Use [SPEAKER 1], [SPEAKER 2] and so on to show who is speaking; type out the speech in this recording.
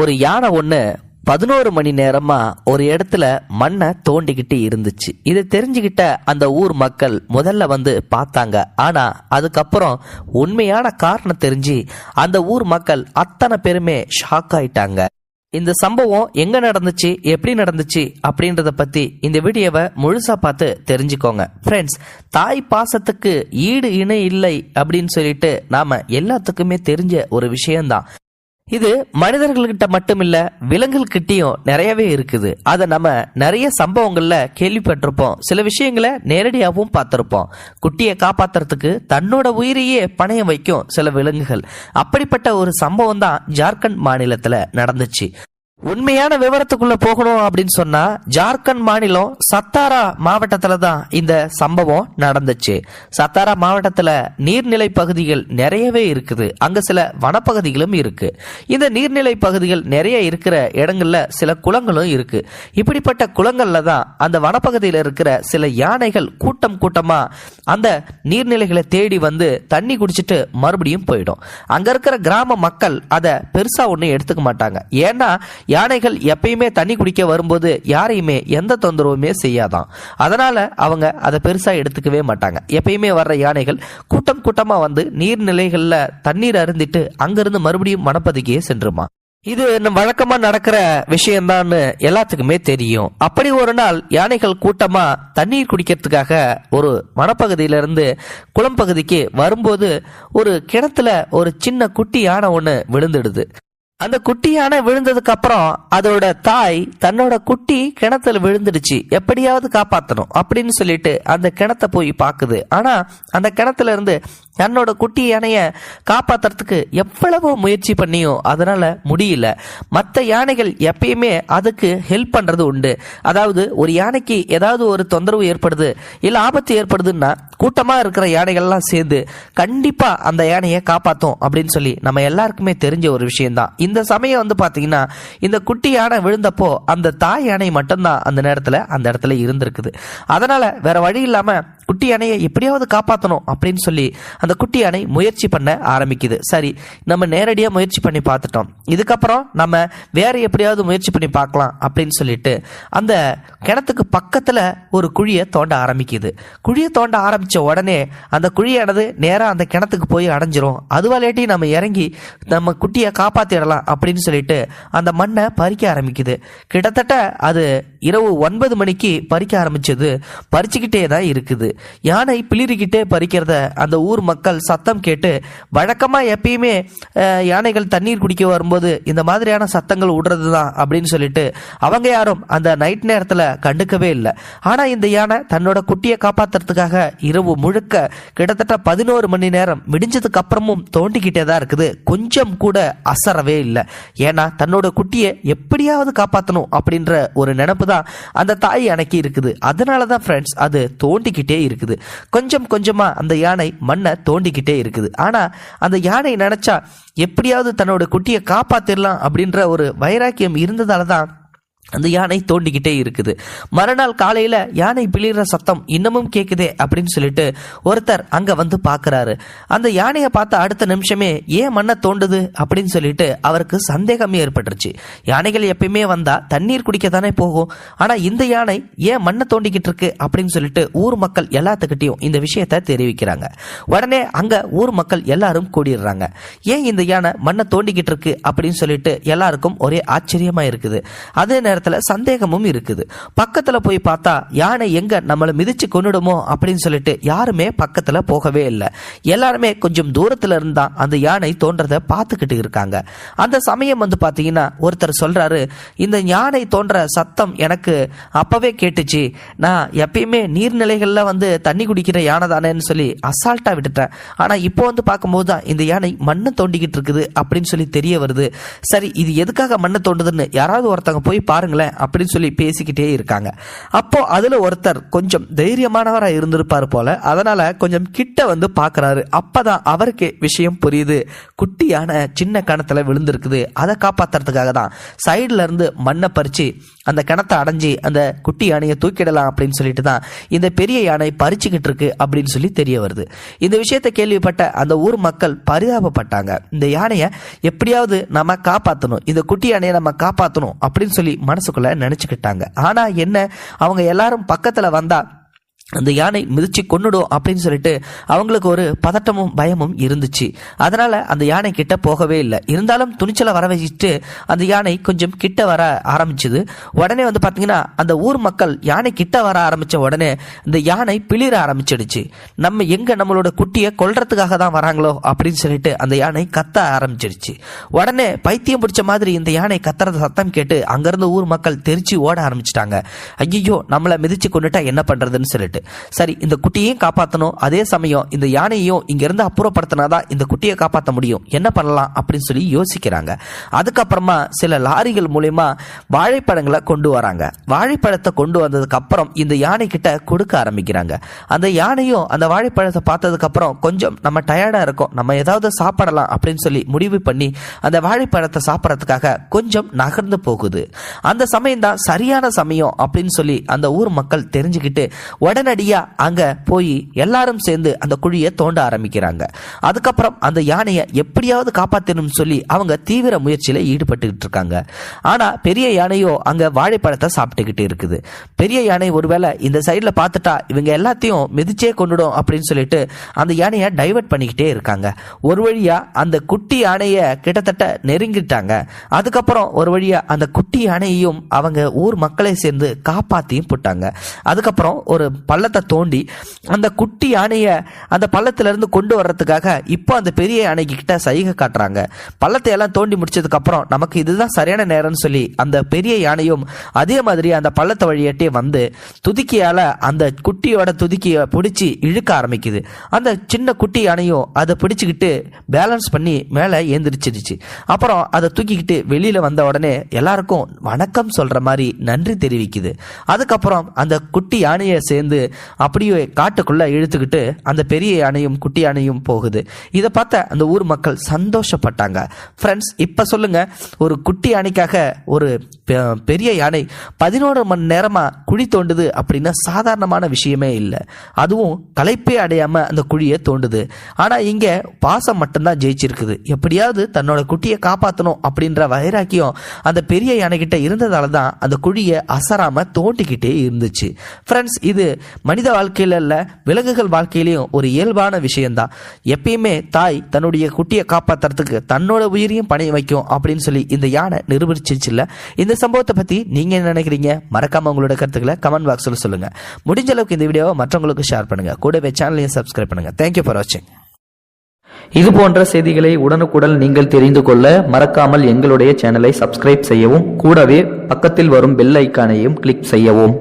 [SPEAKER 1] ஒரு யானை ஒன்று பதினோரு மணி நேரமா ஒரு இடத்துல மண்ணை தோண்டிக்கிட்டு இருந்துச்சு. இதை தெரிஞ்சுக்கிட்ட அந்த ஊர் மக்கள் முதல்ல வந்து பார்த்தாங்க. ஆனா அதுக்கப்புறம் உண்மையான காரணம் தெரிஞ்சு அந்த ஊர் மக்கள் அத்தனை பேருமே ஷாக் ஆயிட்டாங்க. இந்த சம்பவம் எங்க நடந்துச்சு எப்படி நடந்துச்சு அப்படின்றத பத்தி இந்த வீடியோவை முழுசா பார்த்து தெரிஞ்சுக்கோங்க. ஃப்ரெண்ட்ஸ் தாய் பாசத்துக்கு ஈடு இணை இல்லை அப்படின்னு சொல்லிட்டு நாம எல்லாத்துக்குமே தெரிஞ்ச ஒரு விஷயம்தான். இது மனிதர்கள்கிட்ட மட்டும் இல்ல விலங்குகிட்டயும் நிறையவே இருக்குது. அதை நம்ம நிறைய சம்பவங்கள்ல கேள்விப்பட்டிருப்போம். சில விஷயங்களை நேரடியாகவும் பார்த்திருப்போம். குட்டியை காப்பாத்துறதுக்கு தன்னோட உயிரையே பணையம் வைக்கும் சில விலங்குகள். அப்படிப்பட்ட ஒரு சம்பவம் தான் ஜார்க்கண்ட் மாநிலத்துல நடந்துச்சு. உண்மையான விவரத்துக்குள்ள போகணும் அப்படின்னு சொன்னா ஜார்க்கண்ட் மாநிலம் சத்தாரா மாவட்டத்துல தான் இந்த சம்பவம் நடந்துச்சு. சத்தாரா மாவட்டத்துல நீர்நிலை பகுதிகள் நிறையவே இருக்குது. அங்க சில வனப்பகுதிகளும் இருக்கு. இந்த நீர்நிலை பகுதிகள் நிறைய இருக்கிற இடங்கள்ல சில குளங்களும் இருக்கு. இப்படிப்பட்ட குளங்கள்ல தான் அந்த வனப்பகுதியில் இருக்கிற சில யானைகள் கூட்டம் கூட்டமா அந்த நீர்நிலைகளை தேடி வந்து தண்ணி குடிச்சிட்டு மறுபடியும் போயிடும். அங்க இருக்கிற கிராம மக்கள் அதை பெருசா ஒன்றும் எடுத்துக்க மாட்டாங்க. ஏன்னா யானைகள் எப்பயுமே தண்ணி குடிக்க வரும்போது யாரையுமே எந்த தொந்தரவுமே செய்யாதான். அதனால அவங்க அதை பெருசா எடுத்துக்கவே மாட்டாங்க. எப்பயுமே வர்ற யானைகள் கூட்டம் கூட்டமா வந்து நீர்நிலைகளில் தண்ணீர் அருந்திட்டு அங்கிருந்து மறுபடியும் மணப்பதுக்கே சென்றுமா. இது நம்ம வழக்கமா நடக்கிற விஷயம்தான்னு எல்லாத்துக்குமே தெரியும். அப்படி ஒரு நாள் யானைகள் கூட்டமா தண்ணீர் குடிக்கிறதுக்காக ஒரு வனப்பகுதியிலிருந்து குளம் பகுதிக்கு வரும்போது ஒரு கிணத்துல ஒரு சின்ன குட்டி யானை ஒன்று விழுந்துடுது. அந்த குட்டி யானை விழுந்ததுக்கு அப்புறம் அதோட தாய் தன்னோட குட்டி கிணத்துல விழுந்துடுச்சு. எப்படியாவது காப்பாத்தணும் அப்படின்னு சொல்லிட்டு அந்த கிணத்தை போய் பாக்குது ஆனா அந்த கிணத்துல இருந்து தன்னோட குட்டி யானையை காப்பாத்துறதுக்கு எவ்வளவோ முயற்சி பண்ணியும் அதனால முடியல. மற்ற யானைகள் எப்பயுமே அதுக்கு ஹெல்ப் பண்றது உண்டு. அதாவது ஒரு யானைக்கு ஏதாவது ஒரு தொந்தரவு ஏற்படுது இல்லை ஆபத்து ஏற்படுதுன்னா கூட்டமா இருக்கிற யானைகள்லாம் சேர்ந்து கண்டிப்பா அந்த யானையை காப்பாத்தும் அப்படின்னு சொல்லி நம்ம எல்லாருக்குமே தெரிஞ்ச ஒரு விஷயம்தான். இந்த சமயம் வந்து பாத்தீங்கன்னா இந்த குட்டி யானை விழுந்தப்போ அந்த தாய் யானை மட்டும்தான் அந்த நேரத்துல அந்த இடத்துல இருந்திருக்குது. அதனால வேற வழி இல்லாம குட்டி யானையை எப்படியாவது காப்பாற்றணும் அப்படின்னு சொல்லி அந்த குட்டி யானை முயற்சி பண்ண ஆரம்பிக்குது. சரி நம்ம நேரடியாக முயற்சி பண்ணி பார்த்துட்டோம். இதுக்கப்புறம் நம்ம வேற எப்படியாவது முயற்சி பண்ணி பார்க்கலாம் அப்படின்னு சொல்லிட்டு அந்த கிணத்துக்கு பக்கத்தில் ஒரு குழியை தோண்ட ஆரம்பிக்குது. குழியை தோண்ட ஆரம்பித்த உடனே அந்த குழியானது நேராக அந்த கிணத்துக்கு போய் அடைஞ்சிரும். அதுவாலேட்டி நம்ம இறங்கி நம்ம குட்டியை காப்பாற்றிடலாம் அப்படின்னு சொல்லிட்டு அந்த மண்ணை பறிக்க ஆரம்பிக்குது. கிட்டத்தட்ட அது இரவு ஒன்பது மணிக்கு பறிக்க ஆரம்பிச்சது. பறிச்சுக்கிட்டே தான் இருக்குது. யானை பிளிரிக்கிட்டே பறிக்கிறத அந்த ஊர் மக்கள் சத்தம் கேட்டு வழக்கமாக எப்பயுமே யானைகள் தண்ணீர் குடிக்க வரும்போது இந்த மாதிரியான சத்தங்கள் விடுறது தான் அப்படின்னு சொல்லிட்டு அவங்க யாரும் அந்த நைட் நேரத்தில் கண்டுக்கவே இல்லை. ஆனால் இந்த யானை தன்னோட குட்டியை காப்பாற்றுறதுக்காக இரவு முழுக்க கிட்டத்தட்ட பதினோரு மணி நேரம் விடிஞ்சதுக்கு அப்புறமும் தோண்டிக்கிட்டே தான் இருக்குது. கொஞ்சம் கூட அசரவே இல்லை. ஏன்னா தன்னோட குட்டியை எப்படியாவது காப்பாற்றணும் அப்படின்ற ஒரு நினப்பு தான் அந்த தாய் அணைக்கி இருக்குது. அதனால தான் ஃப்ரெண்ட்ஸ் அது தோண்டிக்கிட்டே இருக்குது. கொஞ்சம் கொஞ்சமா அந்த யானை மண்ணை தோண்டிக்கிட்டே இருக்குது. ஆனா அந்த யானை நினைச்சா எப்படியாவது தன்னோட குட்டியை காப்பாற்றிடலாம் அப்படின்ற ஒரு வைராக்கியம் இருந்ததால தான் அந்த யானை தோண்டிக்கிட்டே இருக்குது. மறுநாள் காலையில யானை பிளிற சத்தம் இன்னமும் கேக்குதே அப்படின்னு சொல்லிட்டு ஒருத்தர் அங்க வந்து பாக்குறாரு. அந்த யானையை பார்த்த அடுத்த நிமிஷமே ஏன் மண்ணை தோண்டுது அப்படின்னு சொல்லிட்டு அவருக்கு சந்தேகமே ஏற்பட்டுருச்சு. யானைகள் எப்பயுமே வந்தா தண்ணீர் குடிக்க தானே போகும். ஆனா இந்த யானை ஏன் மண்ணை தோண்டிக்கிட்டு இருக்கு அப்படின்னு சொல்லிட்டு ஊர் மக்கள் எல்லாத்துக்கிட்டையும் இந்த விஷயத்த தெரிவிக்கிறாங்க. உடனே அங்க ஊர் மக்கள் எல்லாரும் கூடிடுறாங்க. ஏன் இந்த யானை மண்ணை தோண்டிக்கிட்டு இருக்கு அப்படின்னு சொல்லிட்டு எல்லாருக்கும் ஒரே ஆச்சரியமா இருக்குது. அதே நேரத்தில் சந்தேகமும் இருக்குது. பக்கத்தில் போய் பார்த்தா யானை எங்க நம்மளை மிதிச்சு கொண்டுடுமோ அப்படின்னு சொல்லிட்டு யாருமே பக்கத்தில் போகவே இல்லை. எல்லாருமே கொஞ்சம் தூரத்தில் இருந்தா அந்த யானை தோன்றதை பார்த்துக்கிட்டு இருக்காங்க. அந்த சமயம் வந்து பார்த்தீங்கன்னா ஒருத்தர் சொல்றாரு இந்த யானை தோன்ற சத்தம் எனக்கு அப்பவே கேட்டுச்சு. நான் எப்பயுமே நீர்நிலைகளில் வந்து தண்ணி குடிக்கிற யானை தானேன்னு சொல்லி அசால்ட்டாக விட்டுட்டேன். ஆனால் இப்போ வந்து பார்க்கும்போது தான் இந்த யானை மண்ணை தோண்டிக்கிட்டு இருக்குது அப்படின்னு சொல்லி தெரிய வருது. சரி இது எதுக்காக மண்ணை தோண்டுதுன்னு யாராவது ஒருத்தவங்க போய் பாருங்க. பாருங்களேன் அப்படின்னு சொல்லி பேசிக்கிட்டே இருக்காங்க. அப்போ அதுல ஒருத்தர் கொஞ்சம் தைரியமானவராக இருந்திருப்பார் போல அதனால கொஞ்சம் கிட்ட வந்து பார்க்கறாரு அப்பதான் அவருக்கு விஷயம் புரியுது. குட்டி யானை சின்ன கிணத்துல விழுந்திருக்குது. அதை காப்பாத்துறதுக்காக தான் சைடுல இருந்து மண்ணை பறித்து அந்த கிணத்தை அடைஞ்சி அந்த குட்டி யானையை தூக்கிடலாம் அப்படின்னு சொல்லிட்டு தான் இந்த பெரிய யானை பறிச்சுக்கிட்டு இருக்கு அப்படின்னு சொல்லி தெரிய வருது. இந்த விஷயத்தை கேள்விப்பட்ட அந்த ஊர் மக்கள் பரிதாபப்பட்டாங்க. இந்த யானையை எப்படியாவது நம்ம காப்பாற்றணும் இந்த குட்டி யானையை நம்ம காப்பாற்றணும் அப்படின்னு சொல்லி மனசுக்குள்ள நினைச்சுக்கிட்டாங்க. ஆனா என்ன? அவங்க எல்லாரும் பக்கத்துல வந்தா அந்த யானை மிதிச்சு கொன்னுடும் அப்படின்னு சொல்லிட்டு அவங்களுக்கு ஒரு பதட்டமும் பயமும் இருந்துச்சு. அதனால அந்த யானை கிட்ட போகவே இல்லை. இருந்தாலும் துணிச்சலை வர வச்சுட்டு அந்த யானை கொஞ்சம் கிட்ட வர ஆரம்பிச்சது. உடனே வந்து பார்த்தீங்கன்னா அந்த ஊர் மக்கள் யானை கிட்ட வர ஆரம்பிச்ச உடனே இந்த யானை பிளிர ஆரம்பிச்சிடுச்சு. நம்ம எங்க நம்மளோட குட்டியை கொல்றதுக்காக தான் வராங்களோ அப்படின்னு சொல்லிட்டு அந்த யானை கத்த ஆரம்பிச்சிடுச்சு. உடனே பைத்தியம் பிடிச்ச மாதிரி இந்த யானை கத்துறது சத்தம் கேட்டு அங்கேருந்து ஊர் மக்கள் தெரிச்சு ஓட ஆரம்பிச்சிட்டாங்க. ஐயோ நம்மளை மிதிச்சு கொண்டுட்டா என்ன பண்றதுன்னு சொல்லிட்டு. சரி இந்த குட்டியையும் காப்பாற்றணும் அதே சமயம் இந்த யானையையும் இங்கிருந்து அப்புறப்படுத்தினாதான் இந்த குட்டியை காப்பாற்ற முடியும். என்ன பண்ணலாம் அப்படின்னு சொல்லி யோசிக்கிறாங்க. அதுக்கப்புறமா சில லாரிகள் மூலயமா வாழைப்பழங்களை கொண்டு வராங்க. வாழைப்பழத்தை கொண்டு வந்ததுக்கு அப்புறம் இந்த யானை கிட்ட கொடுக்க ஆரம்பிக்கிறாங்க. அந்த யானையும் அந்த வாழைப்பழத்தை பார்த்ததுக்கு அப்புறம் கொஞ்சம் நம்ம டயர்டா இருக்கோம். நம்ம ஏதாவது சாப்பிடலாம் அப்படின்னு சொல்லி முடிவு பண்ணி அந்த வாழைப்பழத்தை சாப்பிட்றதுக்காக கொஞ்சம் நகர்ந்து போகுது. அந்த சமயம் தான் சரியான சமயம் அப்படின்னு சொல்லி அந்த ஊர் மக்கள் தெரிஞ்சுக்கிட்டு உடனே உடனடியா அங்க போய் எல்லாரும் சேர்ந்து அந்த குழியை தோண்ட ஆரம்பிக்கிறாங்க. அதுக்கப்புறம் அந்த யானையை எப்படியாவது காப்பாற்றணும்னு சொல்லி அவங்க தீவிர முயற்சியில ஈடுபட்டுக்கிட்டு இருக்காங்க. ஆனா பெரிய யானையோ அங்க வாழைப்பழத்தை சாப்பிட்டுக்கிட்டு இருக்குது. பெரிய யானை ஒருவேளை இந்த சைட்ல பார்த்துட்டா இவங்க எல்லாத்தையும் மிதிச்சே கொண்டுடும் அப்படின்னு சொல்லிட்டு அந்த யானையை டைவர்ட் பண்ணிக்கிட்டே இருக்காங்க. ஒரு வழியா அந்த குட்டி யானையை கிட்டத்தட்ட நெருங்கிட்டாங்க. அதுக்கப்புறம் ஒரு வழியா அந்த குட்டி யானையையும் அவங்க ஊர் மக்களை சேர்ந்து காப்பாத்தியும் போட்டாங்க. அதுக்கப்புறம் ஒரு பள்ளத்தை தோண்டி அந்த குட்டி யானையை அந்த பள்ளத்திலேருந்து கொண்டு வர்றதுக்காக இப்போ அந்த பெரிய யானைக்கு கிட்ட சைகை காட்டுறாங்க. பள்ளத்தை எல்லாம் தோண்டி முடிச்சதுக்கப்புறம் நமக்கு இதுதான் சரியான நேரம்னு சொல்லி அந்த பெரிய யானையும் அதே மாதிரி அந்த பள்ளத்தை வழியாட்டே வந்து துதிக்கியால் அந்த குட்டியோட துதிக்கியை பிடிச்சி இழுக்க ஆரம்பிக்குது. அந்த சின்ன குட்டி யானையும் அதை பிடிச்சிக்கிட்டு பேலன்ஸ் பண்ணி மேலே ஏந்திரிச்சிருச்சு. அப்புறம் அதை தூக்கிக்கிட்டு வெளியில் வந்த உடனே எல்லாருக்கும் வணக்கம் சொல்கிற மாதிரி நன்றி தெரிவிக்குது. அதுக்கப்புறம் அந்த குட்டி யானையை சேர்ந்து அப்படியே காட்டுக்குள்ள இழுத்துக்கிட்டு அந்த பெரிய யானையும் குட்டி யானையும் போகுது. இதை பார்த்த அந்த ஊர் மக்கள் சந்தோஷப்பட்டாங்க. ஃப்ரெண்ட்ஸ் இப்ப சொல்லுங்க ஒரு குட்டி யானைக்காக ஒரு பெ- பெரிய யானை பதினோரு மணி நேரமா குழி தோண்டுது அப்படின்னா சாதாரணமான விஷயமே இல்லை. அதுவும் களைப்பே அடையாம அந்த குழியை தோண்டுது. ஆனா இங்க பாசம் மட்டும்தான் ஜெயிச்சிருக்குது. எப்படியாவது தன்னோட குட்டியை காப்பாற்றணும் அப்படின்ற வைராக்கியம் அந்த பெரிய யானைகிட்ட இருந்ததால தான் அந்த குழியை அசராம தோண்டிக்கிட்டே இருந்துச்சு. ஃப்ரெண்ட்ஸ் இது மனித வாழ்க்கையில் அல்ல விலங்குகள் வாழ்க்கையிலையும் ஒரு இயல்பான விஷயம்தான். எப்பயுமே தாய் தன்னுடைய குட்டியை காப்பாற்றுறதுக்கு தன்னோட உயிரையும் பணி வைக்கும் அப்படின்னு சொல்லி இந்த யானை நிரூபிச்சிச்சு இந்த சம்பவத்தை பற்றி நீங்கள் என்ன நினைக்கிறீங்க? மறக்காமல் உங்களோட கருத்துக்களை கமெண்ட் பாக்ஸில் சொல்லுங்க. முடிஞ்ச அளவுக்கு இந்த வீடியோவை மற்றவங்களுக்கு ஷேர் பண்ணுங்க. கூடவே சேனலையும் சப்ஸ்கிரைப் பண்ணுங்கள் தேங்க்யூ ஃபார் வாட்சிங்
[SPEAKER 2] இது போன்ற செய்திகளை உடனுக்குடன் நீங்கள் தெரிந்து கொள்ள மறக்காமல் எங்களுடைய சேனலை சப்ஸ்கிரைப் செய்யவும் கூடவே பக்கத்தில் வரும் பெல் ஐக்கானையும் கிளிக் செய்யவும்.